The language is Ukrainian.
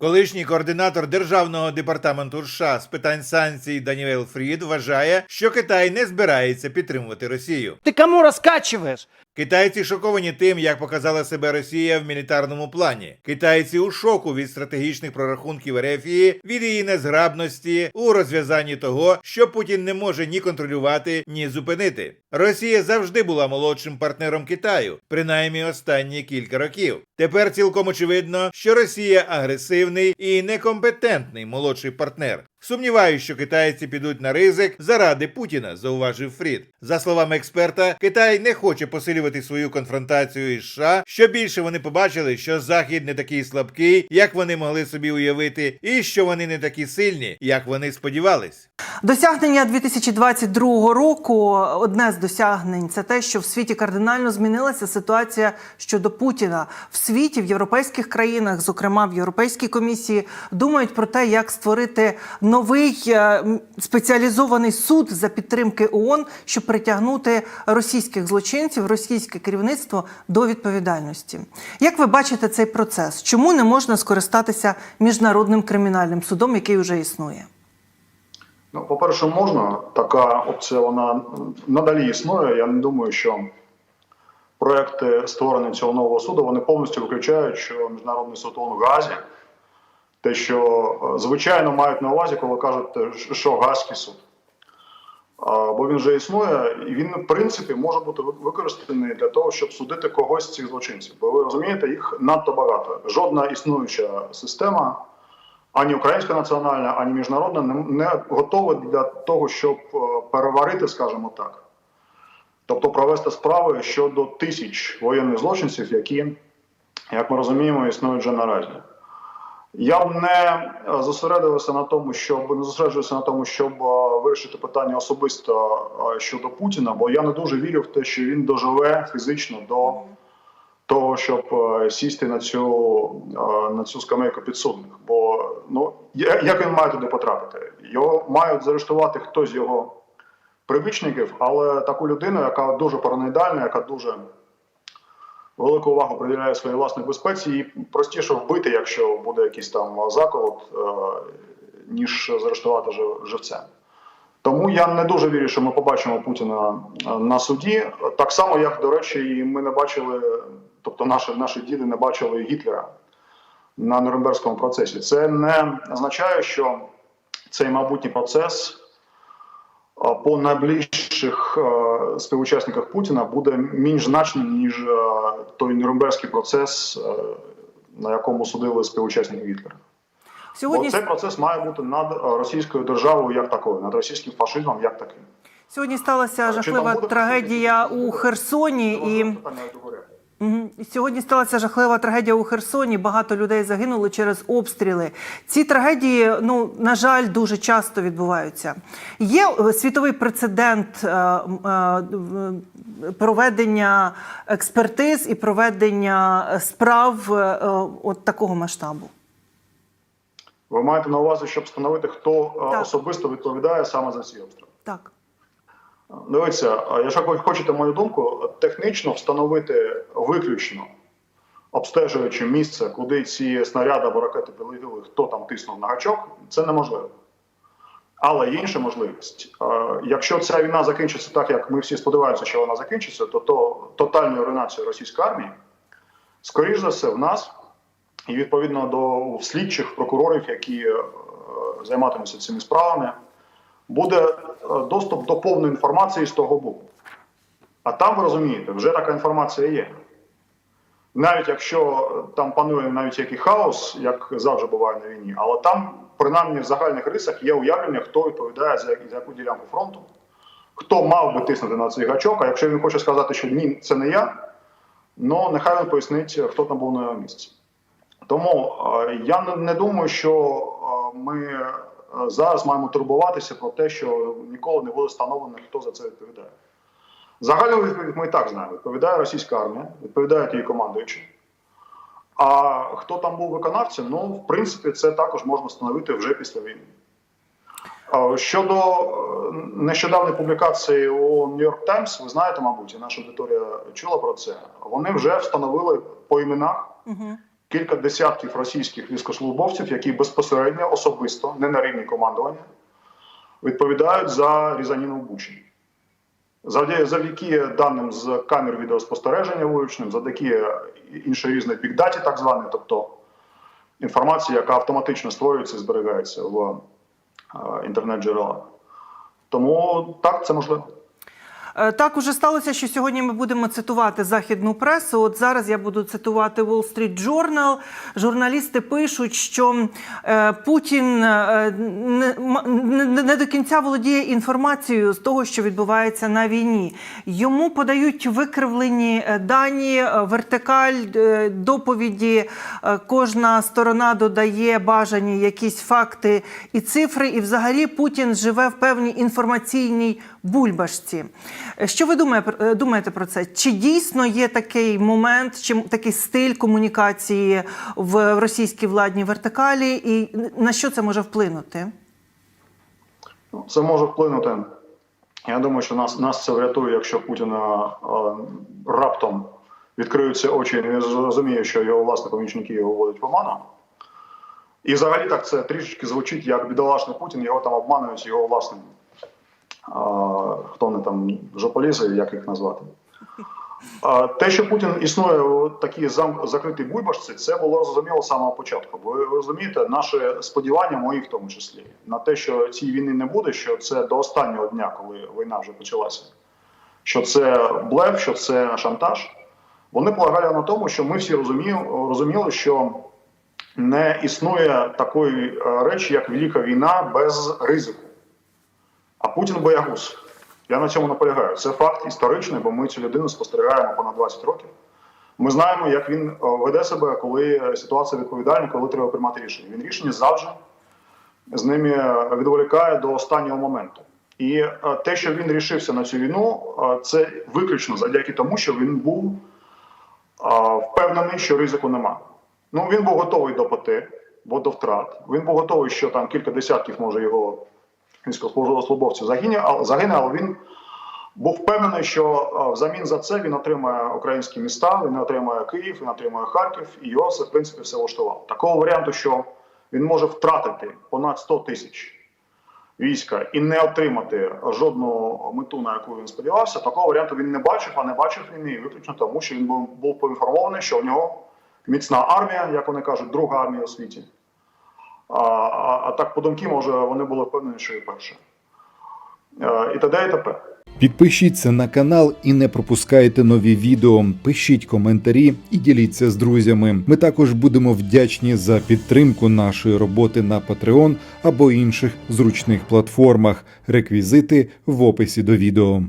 Колишній координатор державного департаменту США з питань санкцій Даніел Фрід вважає, що Китай не збирається підтримувати Росію. Ти кому раскачиваешь? Китайці шоковані тим, як показала себе Росія в мілітарному плані. Китайці у шоку від стратегічних прорахунків Ерефії, від її незграбності у розв'язанні того, що Путін не може ні контролювати, ні зупинити. Росія завжди була молодшим партнером Китаю, принаймні останні кілька років. Тепер цілком очевидно, що Росія агресивний і некомпетентний молодший партнер. Сумніваюсь, що китайці підуть на ризик заради Путіна, зауважив Фрід. За словами експерта, Китай не хоче посилювати свою конфронтацію із США. Що більше вони побачили, що Захід не такий слабкий, як вони могли собі уявити, і що вони не такі сильні, як вони сподівались. Досягнення 2022 року. Одне з досягнень це те, що в світі кардинально змінилася ситуація щодо Путіна. В світі, в європейських країнах, зокрема в Європейській комісії, думають про те, як створити новий е, спеціалізований суд за підтримки ООН, щоб притягнути російських злочинців, російське керівництво до відповідальності. Як ви бачите цей процес? Чому не можна скористатися міжнародним кримінальним судом, який вже існує? Ну, по-перше, можна. Така опція вона надалі існує. Я не думаю, що проекти створення цього нового суду вони повністю виключають, що міжнародний суд в Газі, те, що е, звичайно мають на увазі, коли кажуть, е, що Газький суд. Бо він вже існує, і він, в принципі, може бути використаний для того, щоб судити когось з цих злочинців. Бо ви розумієте, їх надто багато. Жодна існуюча система ані українська національна, ані міжнародна не, не готова для того, щоб е, переварити, скажімо так. Тобто провести справи щодо тисяч воєнних злочинців, які, як ми розуміємо, існують вже наразі. Я б не е, зосередився на тому, щоб не зосереджувався на тому, щоб е, вирішити питання особисто е, щодо Путіна, бо я не дуже вірю в те, що він доживе фізично до того, щоб сісти на цю, на цю скамейку підсудних. Бо ну як він має туди потрапити? Його мають заарештувати хтось з його прибічників, але таку людину, яка дуже параноїдальна, яка дуже велику увагу приділяє своїй власній безпеці, її простіше вбити, якщо буде якийсь там заколот, е, ніж заарештувати жив- живцем. Тому я не дуже вірю, що ми побачимо Путіна е, на суді. Так само, як, до речі, і ми не бачили, тобто наші, наші діди не бачили Гітлера на Нюрнберзькому процесі. Це не означає, що цей майбутній процес по найближчих е, співучасниках Путіна буде менш значним, ніж е, той Нюрнберзький процес, е, на якому судили співучасників Гітлера. Сьогодні Бо цей процес має бути над російською державою як такою, над російським фашизмом як таким. Сьогодні сталася жахлива трагедія у Херсоні, і Сьогодні сталася жахлива трагедія у Херсоні. Багато людей загинули через обстріли. Ці трагедії, ну на жаль, дуже часто відбуваються. Є е, світовий прецедент е, е, проведення експертиз і проведення справ е, от такого масштабу. Ви маєте на увазі, щоб встановити, хто Так. особисто відповідає саме за ці обстріли. Так. Дивіться, якщо ви хочете мою думку, технічно встановити виключно обстежуючи місце, куди ці снаряди або ракети прилетіли, хто там тиснув на гачок, це неможливо. Але є інша можливість. Якщо ця війна закінчиться так, як ми всі сподіваємося, що вона закінчиться, то, то тотальною руйнацією російської армії, скоріш за все, в нас і відповідно до слідчих прокурорів, які е, займатимуться цими справами, буде е, доступ до повної інформації з того боку. А там, ви розумієте, вже така інформація є. Навіть якщо там панує навіть який хаос, як завжди буває на війні, але там, принаймні в загальних рисах, є уявлення, хто відповідає за, яку ділянку фронту, хто мав би тиснути на цей гачок, а якщо він хоче сказати, що ні, це не я, ну нехай він пояснить, хто там був на його місці. Тому е, я не, думаю, що е, ми е, зараз маємо турбуватися про те, що ніколи не буде встановлено, хто за це відповідає. Загальну відповідь ми і так знаємо. Відповідає російська армія, відповідають її командуючі. А хто там був виконавцем, ну, в принципі, це також можна встановити вже після війни. Щодо е, нещодавньої публікації у New York Times, ви знаєте, мабуть, і наша аудиторія чула про це. Вони вже встановили по іменах. Кілька десятків російських військовослужбовців, які безпосередньо особисто, не на рівні командування, відповідають за різаніну в Бучі. Завдяки, даним з камер відеоспостереження вилученим, завдяки іншої різної бікдаті, так званої, тобто інформації, яка автоматично створюється і зберігається в інтернет-джерелах. Тому так, це можливо. Е, Так уже сталося, що сьогодні ми будемо цитувати західну пресу. От зараз я буду цитувати Wall Street Journal. Журналісти пишуть, що е, Путін е, не, до кінця володіє інформацією з того, що відбувається на війні. Йому подають викривлені дані, вертикаль доповіді. Кожна сторона додає бажані якісь факти і цифри. І взагалі Путін живе в певній інформаційній бульбашці. Що ви думає, е, думаєте про це? Чи дійсно є такий момент, чи такий стиль комунікації в російській владній вертикалі, і на що це може вплинути? Ну, Це може вплинути. Я думаю, що нас, нас це врятує, якщо Путіна е, раптом відкриються очі, і він зрозуміє, що його власні помічники його вводять в оману. І взагалі так це трішечки звучить як бідолашний Путін, його там обманують його власним. Хто вони там жополізи, як їх назвати. Те, що Путін існує у такій зам... закритій бульбашці, це було зрозуміло з самого початку. Бо ви розумієте, наше сподівання, мої в тому числі, на те, що цієї війни не буде, що це до останнього дня, коли війна вже почалася, що це блеф, що це шантаж. Вони полагали на тому, що ми всі розуміли що не існує такої е, речі, як велика війна без ризику. А Путін боягуз. Я на цьому наполягаю. Це факт історичний, бо ми цю людину спостерігаємо понад 20 років. Ми знаємо, як він е, веде себе, коли ситуація відповідальна, коли треба приймати рішення. Він рішення завжди з ними відволікає до останнього моменту. І е, те, що він рішився на цю війну, е, це виключно завдяки тому, що він був е, впевнений, що ризику нема. Ну він був готовий до поти, бо до втрат. Він був готовий, що там кілька десятків може його військовослужбовців загине, але він був впевнений, що е, взамін за це він отримає українські міста, він отримає Київ, він отримає Харків, і його це в принципі все влаштувало. Такого варіанту, що він може втратити понад 100 тисяч війська і не отримати жодну мету, на яку він сподівався, такого варіанту він не бачив, а не бачив війни виключно тому, що він був, поінформований, що в нього міцна армія, як вони кажуть, друга армія у світі. А, а, а так, по думки, може, вони були впевнені, що і перша. Е, І т.д. і т.п. Підпишіться на канал і не пропускайте нові відео. Пишіть коментарі і діліться з друзями. Ми також будемо вдячні за підтримку нашої роботи на Patreon або інших зручних платформах. Реквізити в описі до відео.